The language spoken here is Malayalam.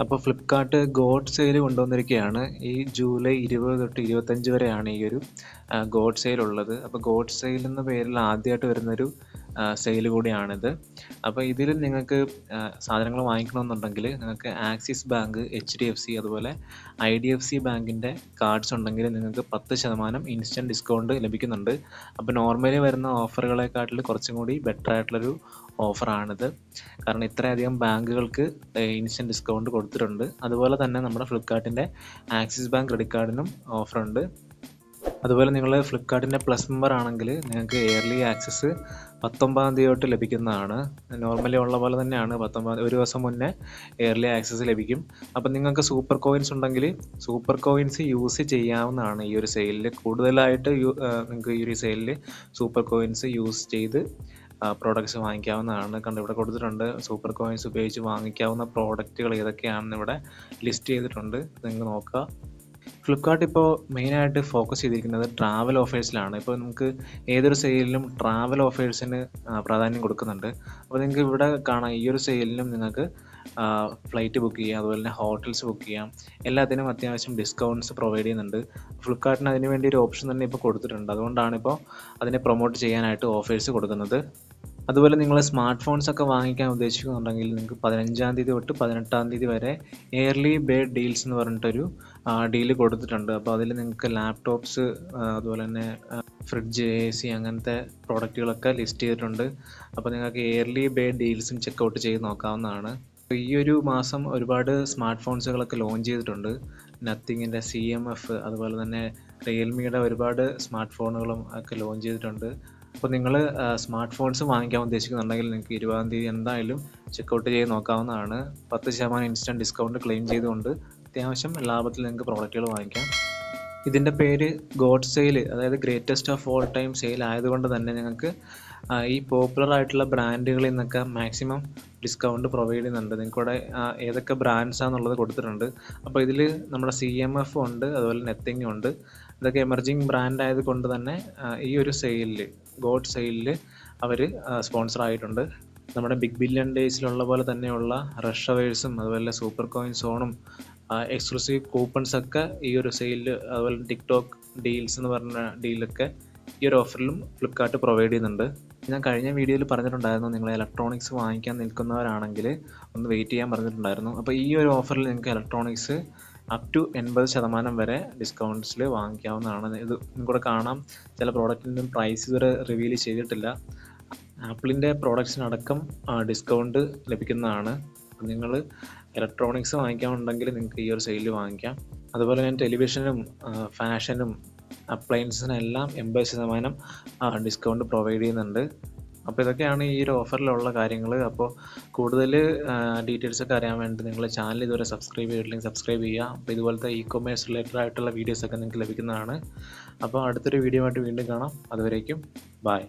അപ്പോൾ ഫ്ലിപ്കാർട്ട് ഗോഡ് സെയിൽ കൊണ്ടുവന്നിരിക്കുകയാണ് ഈ ജൂലൈ ഇരുപത് തൊട്ട് ഇരുപത്തഞ്ച് വരെയാണ് ഈ ഒരു ഗോഡ് സെയിൽ ഉള്ളത്. അപ്പോൾ ഗോഡ് സെയിൽ എന്ന പേരിൽ ആദ്യമായിട്ട് വരുന്നൊരു സെയിൽ കൂടിയാണിത്. അപ്പോൾ ഇതിൽ നിങ്ങൾക്ക് സാധനങ്ങൾ വാങ്ങിക്കണമെന്നുണ്ടെങ്കിൽ നിങ്ങൾക്ക് Axis bank H D F C അതുപോലെ ഐ ഡി എഫ് സി ബാങ്കിന്റെ കാർഡ്സ് ഉണ്ടെങ്കിൽ നിങ്ങൾക്ക് പത്ത് ശതമാനം ഇൻസ്റ്റന്റ് ഡിസ്കൗണ്ട് ലഭിക്കുന്നുണ്ട്. അപ്പോൾ നോർമലി വരുന്ന ഓഫറുകളെക്കാട്ടിൽ കുറച്ചും കൂടി ബെറ്റർ ആയിട്ടുള്ളൊരു ഓഫറാണിത്. കാരണം ഇത്രയധികം ബാങ്കുകൾക്ക് ഇൻസ്റ്റന്റ് ഡിസ്കൗണ്ട് കൊടുത്തിട്ടുണ്ട്. അതുപോലെ തന്നെ നമ്മുടെ ഫ്ലിപ്കാർട്ടിന്റെ ആക്സിസ് ബാങ്ക് ക്രെഡിറ്റ് കാർഡിനും ഓഫറുണ്ട്. അതുപോലെ നിങ്ങൾ ഫ്ലിപ്കാർട്ടിന്റെ പ്ലസ് മെമ്പർ ആണെങ്കിൽ നിങ്ങൾക്ക് ഇയർലി ആക്സസ് പത്തൊമ്പതാം തീയതി തൊട്ട് ലഭിക്കുന്നതാണ്. നോർമലി ഉള്ള പോലെ തന്നെയാണ് പത്തൊമ്പത് ഒരു ദിവസം മുന്നേ ഇയർലി ആക്സസ് ലഭിക്കും. അപ്പം നിങ്ങൾക്ക് സൂപ്പർ കോയിൻസ് ഉണ്ടെങ്കിൽ സൂപ്പർ കോയിൻസ് യൂസ് ചെയ്യാവുന്നതാണ് ഈ ഒരു സെയിലിൽ കൂടുതലായിട്ട് നിങ്ങൾക്ക് ഈ ഒരു സെയിലിൽ സൂപ്പർ കോയിൻസ് യൂസ് ചെയ്ത് പ്രോഡക്റ്റ്സ് വാങ്ങിക്കാവുന്നതാണ്. കണ്ട് ഇവിടെ കൊടുത്തിട്ടുണ്ട്. സൂപ്പർ കോയിൻസ് ഉപയോഗിച്ച് വാങ്ങിക്കാവുന്ന പ്രോഡക്റ്റുകൾ ഏതൊക്കെയാണെന്ന് ഇവിടെ ലിസ്റ്റ് ചെയ്തിട്ടുണ്ട്. നിങ്ങൾ നോക്കുക ഫ്ലിപ്കാർട്ട് ഇപ്പോൾ മെയിനായിട്ട് ഫോക്കസ് ചെയ്തിരിക്കുന്നത് ട്രാവൽ ഓഫേഴ്സിലാണ് ഇപ്പോൾ നമുക്ക് ഏതൊരു സെയിലിലും ട്രാവൽ ഓഫേഴ്സിന് പ്രാധാന്യം കൊടുക്കുന്നുണ്ട്. അപ്പോൾ നിങ്ങൾക്ക് ഇവിടെ കാണാം ഈ ഒരു സെയിലിനും നിങ്ങൾക്ക് ഫ്ലൈറ്റ് ബുക്ക് ചെയ്യാം അതുപോലെ തന്നെ ഹോട്ടൽസ് ബുക്ക് ചെയ്യാം. എല്ലാത്തിനും അത്യാവശ്യം ഡിസ്കൗണ്ട്സ് പ്രൊവൈഡ് ചെയ്യുന്നുണ്ട്. ഫ്ലിപ്കാർട്ടിന് അതിന് വേണ്ടി ഒരു ഓപ്ഷൻ തന്നെ ഇപ്പോൾ കൊടുത്തിട്ടുണ്ട്. അതുകൊണ്ടാണ് ഇപ്പോൾ അതിനെ പ്രൊമോട്ട് ചെയ്യാനായിട്ട് ഓഫേഴ്സ് കൊടുക്കുന്നത്. അതുപോലെ നിങ്ങൾ സ്മാർട്ട് ഫോൺസ് ഒക്കെ വാങ്ങിക്കാൻ ഉദ്ദേശിക്കുന്നുണ്ടെങ്കിൽ നിങ്ങൾക്ക് പതിനഞ്ചാം തീയതി തൊട്ട് പതിനെട്ടാം തീയതി വരെ എയർലി ബേഡ് ഡീൽസ് എന്ന് പറഞ്ഞിട്ടൊരു ഡീൽ കൊടുത്തിട്ടുണ്ട്. അപ്പോൾ അതിൽ നിങ്ങൾക്ക് ലാപ്ടോപ്സ് അതുപോലെ തന്നെ ഫ്രിഡ്ജ് എ സി അങ്ങനത്തെ പ്രോഡക്റ്റുകളൊക്കെ ലിസ്റ്റ് ചെയ്തിട്ടുണ്ട്. അപ്പോൾ നിങ്ങൾക്ക് ഇയർലി ബേഡ് ഡീൽസും ചെക്കൗട്ട് ചെയ്ത് നോക്കാവുന്നതാണ്. ഈ ഒരു മാസം ഒരുപാട് സ്മാർട്ട് ഫോൺസുകളൊക്കെ ലോഞ്ച് ചെയ്തിട്ടുണ്ട്. നത്തിങ്ങിന്റെ സി എം എഫ് അതുപോലെ തന്നെ റിയൽമിയുടെ ഒരുപാട് സ്മാർട്ട് ഫോണുകളും ഒക്കെ ലോഞ്ച് ചെയ്തിട്ടുണ്ട്. അപ്പോൾ നിങ്ങൾ സ്മാർട്ട് ഫോൺസ് വാങ്ങിക്കാൻ ഉദ്ദേശിക്കുന്നുണ്ടെങ്കിൽ നിങ്ങൾക്ക് ഇരുപതാം തീയതി എന്തായാലും ചെക്കൗട്ട് ചെയ്ത് നോക്കാവുന്നതാണ്. പത്ത് ശതമാനം ഇൻസ്റ്റന്റ് ഡിസ്കൗണ്ട് ക്ലെയിം ചെയ്തുകൊണ്ട് അത്യാവശ്യം ലാഭത്തിൽ നിങ്ങൾക്ക് പ്രോഡക്റ്റുകൾ വാങ്ങിക്കാം. ഇതിന്റെ പേര് ഗോഡ് സെയിൽ അതായത് greatest of all time sale ആയതുകൊണ്ട് തന്നെ ഞങ്ങൾക്ക് ഈ പോപ്പുലർ ആയിട്ടുള്ള ബ്രാൻഡുകളിൽ നിന്നൊക്കെ മാക്സിമം ഡിസ്കൗണ്ട് പ്രൊവൈഡ് ചെയ്യുന്നുണ്ട്. നിങ്ങൾക്കിവിടെ ഏതൊക്കെ ബ്രാൻഡ്സാന്നുള്ളത് കൊടുത്തിട്ടുണ്ട്. അപ്പോൾ ഇതിൽ നമ്മുടെ സി എം എഫ് ഉണ്ട് അതുപോലെ നെത്തിങ് ഉണ്ട്. ഇതൊക്കെ എമർജിങ് ബ്രാൻഡ് ആയതുകൊണ്ട് തന്നെ ഈ ഒരു സെയിലിൽ ഗോഡ് സെയിലിൽ അവർ സ്പോൺസർ ആയിട്ടുണ്ട് നമ്മുടെ ബിഗ് ബില്യൺ ഡേയ്സിലുള്ള പോലെ തന്നെയുള്ള റഷ് അതുപോലെ സൂപ്പർ കോയിൻ സോണും എക്സ്ക്ലൂസീവ് കൂപ്പൺസ് ഒക്കെ ഈ ഒരു സെയിലിൽ അതുപോലെ ടിക്ടോക്ക് ഡീൽസ് എന്ന് പറഞ്ഞ ഡീലൊക്കെ ഈ ഒരു ഓഫറിലും ഫ്ലിപ്കാർട്ട് പ്രൊവൈഡ് ചെയ്യുന്നുണ്ട്. ഞാൻ കഴിഞ്ഞ വീഡിയോയിൽ പറഞ്ഞിട്ടുണ്ടായിരുന്നു നിങ്ങൾ ഇലക്ട്രോണിക്സ് വാങ്ങിക്കാൻ നിൽക്കുന്നവരാണെങ്കിൽ ഒന്ന് വെയിറ്റ് ചെയ്യാൻ പറഞ്ഞിട്ടുണ്ടായിരുന്നു. അപ്പോൾ ഈ ഒരു ഓഫറിൽ നിങ്ങൾക്ക് ഇലക്ട്രോണിക്സ് അപ് ടു എൺപത് ശതമാനം വരെ ഡിസ്കൗണ്ട്സിൽ വാങ്ങിക്കാവുന്നതാണ്. ഇത് നിങ്ങൾക്കൂടെ കാണാം. ചില പ്രോഡക്റ്റിന്റെ പ്രൈസ് ഇതുവരെ റിവീൽ ചെയ്തിട്ടില്ല. ആപ്പിളിന്റെ പ്രോഡക്ട്സിനടക്കം ഡിസ്കൗണ്ട് ലഭിക്കുന്നതാണ്. നിങ്ങൾ ഇലക്ട്രോണിക്സ് വാങ്ങിക്കാനുണ്ടെങ്കിൽ നിങ്ങൾക്ക് ഈ ഒരു സെയിലിൽ വാങ്ങിക്കാം. അതുപോലെ ഞാൻ ടെലിവിഷനും ഫാഷനും അപ്ലയൻസിനെല്ലാം എൺപത് ശതമാനം ഡിസ്കൗണ്ട് പ്രൊവൈഡ് ചെയ്യുന്നുണ്ട്. അപ്പോൾ ഇതൊക്കെയാണ് ഈ ഒരു ഓഫറിലുള്ള കാര്യങ്ങൾ അപ്പോൾ കൂടുതൽ ഡീറ്റെയിൽസ് ഒക്കെ അറിയാൻ വേണ്ടി നിങ്ങൾ ചാനൽ ഇതുവരെ സബ്സ്ക്രൈബ് ചെയ്തിട്ടില്ലെങ്കിൽ സബ്സ്ക്രൈബ് ചെയ്യുക. അപ്പോൾ ഇതുപോലത്തെ ഇ കൊമേഴ്സ് റിലേറ്റഡ് ആയിട്ടുള്ള വീഡിയോസൊക്കെ നിങ്ങൾക്ക് ലഭിക്കുന്നതാണ്. അപ്പോൾ അടുത്തൊരു വീഡിയോ ആയിട്ട് വീണ്ടും കാണാം. അതുവരേക്കും ബായ്